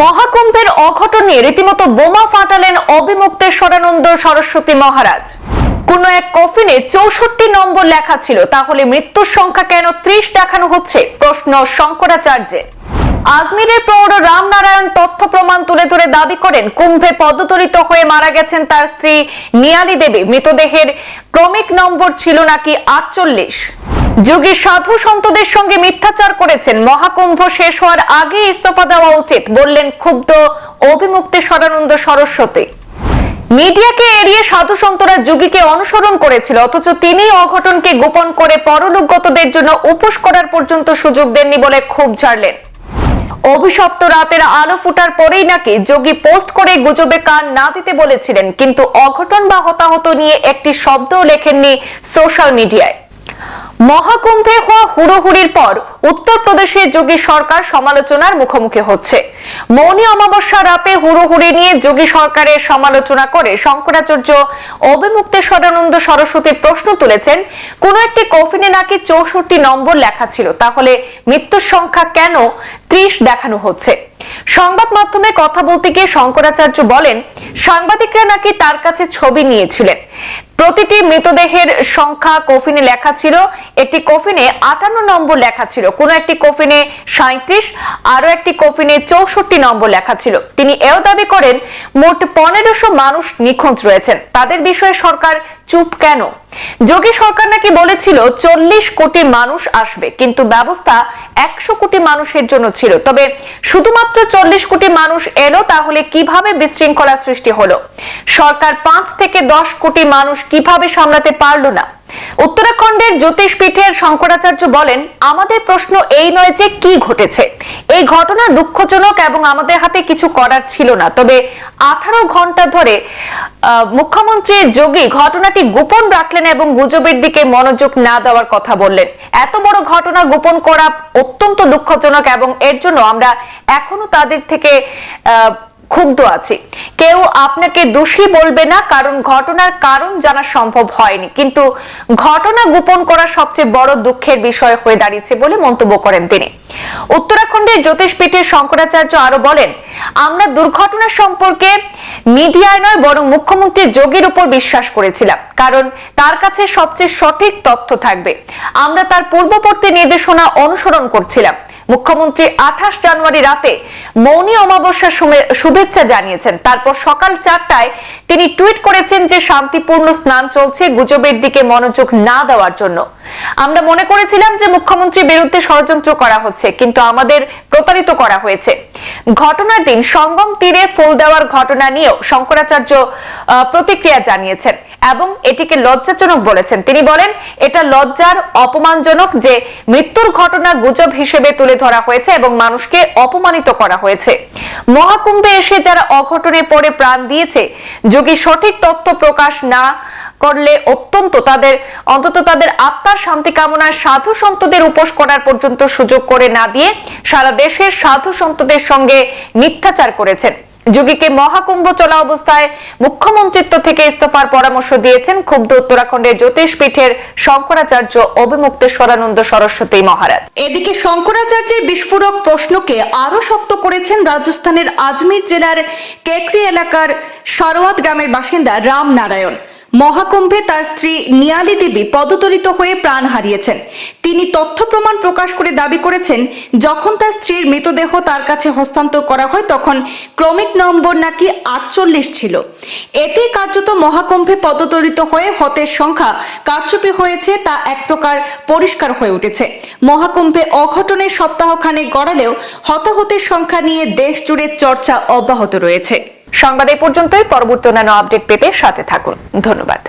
মহাকুম্ভের অঘটন রীতিমতো বোমা ফাটালেন অবিমুক্তেশ্বরানন্দ সরস্বতী মহারাজ। কোন এক কফিনে চৌষট্টি নম্বর লেখা ছিল, তাহলে মৃত্যুর সংখ্যা কেন ত্রিশ দেখানো হচ্ছে? প্রশ্ন শঙ্করাচার্যের আজমিরের প্রৌঢ় রামনারায়ণ তথ্য প্রমাণ তুলে ধরে দাবি করেন, কুম্ভে পদতরিত হয়ে মারা গেছেন তার স্ত্রী নিয়ালি দেবী। মৃতদেহের ক্রমিক নম্বর ছিল নাকি আটচল্লিশ। যোগী সাধু সন্তদের সঙ্গে মিথ্যাচার করেছেন। মহাকুম্ভ শেষ হওয়ার আগে ইস্তফা দেওয়া উচিত, বললেন ক্ষুব্ধ অভিমুক্তি সদানন্দ সরস্বতী। মিডিয়াকে এড়িয়ে সাধু সন্তরা যুগীকে অনুসরণ করেছিল, অথচ তিনি অঘটনকে গোপন করে পরলোকগতদের জন্য উপোস করার পর্যন্ত সুযোগ দেননি বলে ক্ষোভ ঝাড়লেন। অভিশপ্ত রাতের আলো ফুটার পরেই নাকি যোগী পোস্ট করে গুজবে কান না দিতে বলেছিলেন, কিন্তু অঘটন বা হতাহত নিয়ে একটি শব্দও লেখেননি সোশ্যাল মিডিয়ায়। মহাকুম্ভে হওয়া হুড়োহুড়ির পর উত্তরপ্রদেশে যোগী সরকার সমালোচনার মুখোমুখি হচ্ছে। মৌনী অমাবস্যা রাতে হুড়োহুড়ি নিয়ে যোগী সরকারের সমালোচনা করে শঙ্করাচার্য অবিমুক্তেশ্বরানন্দ সরস্বতী প্রশ্ন তুলেছেন, কোন একটি কফিনে নাকি চৌষট্টি নম্বর লেখা ছিল, তাহলে মৃত্যুর সংখ্যা কেন ত্রিশ দেখানো হচ্ছে? সংবাদ মাধ্যমে কথা বলতে গিয়ে শঙ্করাচার্য বলেন, সাংবাদিকরা নাকি তার কাছে ছবি নিয়েছিলেন। প্রতিটি মৃতদেহের সংখ্যা কফিনে লেখা ছিল, একটি কফিনে আটান্ন নম্বর লেখা ছিল। কোন একটি কফিনে সাঁত্রিশ আরও একটি কফিনে চৌষট্টি নম্বর লেখা ছিল। তিনি এও দাবি করেন, মোট পনেরোশো মানুষ নিখোঁজ রয়েছেন। তাদের বিষয়ে সরকার চুপ কেন? যোগী সরকার নাকি বলেছিল, চল্লিশ কোটি মানুষ আসবে, কিন্তু ব্যবস্থা একশো কোটি মানুষের জন্য ছিল। তবে শুধুমাত্র চল্লিশ কোটি মানুষ এলো, তাহলে কীভাবে বিশৃঙ্খলা সৃষ্টি হলো? সরকার পাঁচ থেকে দশ কোটি মানুষ কীভাবে সামলাতে পারল না? উত্তরাখণ্ডের জ্যোতিষপীঠের শঙ্করাচার্য বলেন আমাদের প্রশ্ন এই নয় যে কি ঘটেছে। এই ঘটনা দুঃখজনক এবং আমাদের হাতে কিছু করার ছিল না। তবে আঠারো ঘণ্টা ধরে মুখ্যমন্ত্রী যোগী ঘটনাটি গোপন রাখলেন এবং গুজবের দিকে মনোযোগ না দেওয়ার কথা বললেন। এত বড় ঘটনা গোপন করা অত্যন্ত দুঃখজনক এবং এর জন্য আমরা এখনও তাদের থেকে আহ, ক্ষুব্ধ আছি। কেউ আপনাকে দোষী বলবে না, কারণ ঘটনার কারণ জানা সম্ভব হয়নি। কিন্তু ঘটনা গোপন করা সবচেয়ে বড় দুঃখের বিষয় হয়ে দাঁড়িয়েছে বলে মন্তব্য করেন তিনি। উত্তরাখণ্ডের জ্যোতিষপীঠের শঙ্করাচার্য আরও বলেন, আমরা দুর্ঘটনা সম্পর্কে মিডিয়ায় নয়, বরং মুখ্যমন্ত্রী যোগীর উপর বিশ্বাস করেছিলাম, কারণ তার কাছে সবচেয়ে সঠিক তথ্য থাকবে। আমরা তার পূর্ববর্তী নির্দেশনা অনুসরণ করছিলাম। মুখ্যমন্ত্রী আঠাশ জানুয়ারি রাতে মৌনী অমাবস্যার শুভেচ্ছা জানিয়েছেন। তারপর সকাল চারটায় তিনি টুইট করেছেন যে শান্তিপূর্ণ স্নান চলছে, গুজবের দিকে মনোযোগ না দেওয়ার জন্য। আমরা মনে করেছিলাম যে মুখ্যমন্ত্রীর বিরুদ্ধে ষড়যন্ত্র করা হচ্ছে, কিন্তু আমাদের প্রতারিত করা হয়েছে। ঘটনার দিন সঙ্গম তীরে ফুল দেওয়ার ঘটনা নিয়েও শঙ্করাচার্য প্রতিক্রিয়া জানিয়েছেন এবং এটিকে লজ্জাজনক বলেছেন। তিনি বলেন, এটা লজ্জার, অপমানজনক যে মৃত্যুর ঘটনা গুজব হিসেবে তুলে ধরা হয়েছে এবং মানুষকে অপমানিত করা হয়েছে। মহাকুম্ভে এসে যারা অঘটনে পড়ে প্রাণ দিয়েছে, যোগী সঠিক তথ্য প্রকাশ না করলে অত্যন্ত তাদের, অন্তত তাদের আত্মার শান্তি কামনায় সাধু সন্তদের উপোস করার পর্যন্ত সুযোগ করে না দিয়ে সারা দেশের সাধু সন্তদের সঙ্গে মিথ্যাচার করেছেন। যোগীকে মহাকুম্ভ চলা অবস্থায় মুখ্যমন্ত্রিত্ব থেকে ইস্তফার পরামর্শ দিয়েছেন ক্ষুব্ধ উত্তরাখণ্ডের জ্যোতিষপীঠের শঙ্করাচার্য অবিমুক্তেশ্বরানন্দ সরস্বতী মহারাজ। এদিকে শঙ্করাচার্যের বিস্ফোরক প্রশ্নকে আরও শক্ত করেছেন রাজস্থানের আজমির জেলার কেকরি এলাকার সরওয়াত গ্রামের বাসিন্দা রাম নারায়ণ। মহাকুম্ভে তার স্ত্রী নিয়ালি দেবী পদতরিত হয়ে প্রাণ হারিয়েছেন। তিনি তথ্য প্রমাণ প্রকাশ করে দাবি করেছেন, যখন তার স্ত্রীর মৃতদেহ তার কাছে হস্তান্তর করা হয়, তখন ক্রমিক নম্বর নাকি আটচল্লিশ ছিল। এতে কার্যত মহাকুম্ভে পদতরিত হয়ে হতের সংখ্যা কারচুপি হয়েছে তা এক প্রকার পরিষ্কার হয়ে উঠেছে। মহাকুম্ভে অঘটনের সপ্তাহখানেক গড়ালেও হতাহতের সংখ্যা নিয়ে দেশ জুড়ে চর্চা অব্যাহত রয়েছে। সংবাদ এই পর্যন্তই। পরবর্তী অন্যান্য আপডেট পেতে সাথে থাকুন। ধন্যবাদ।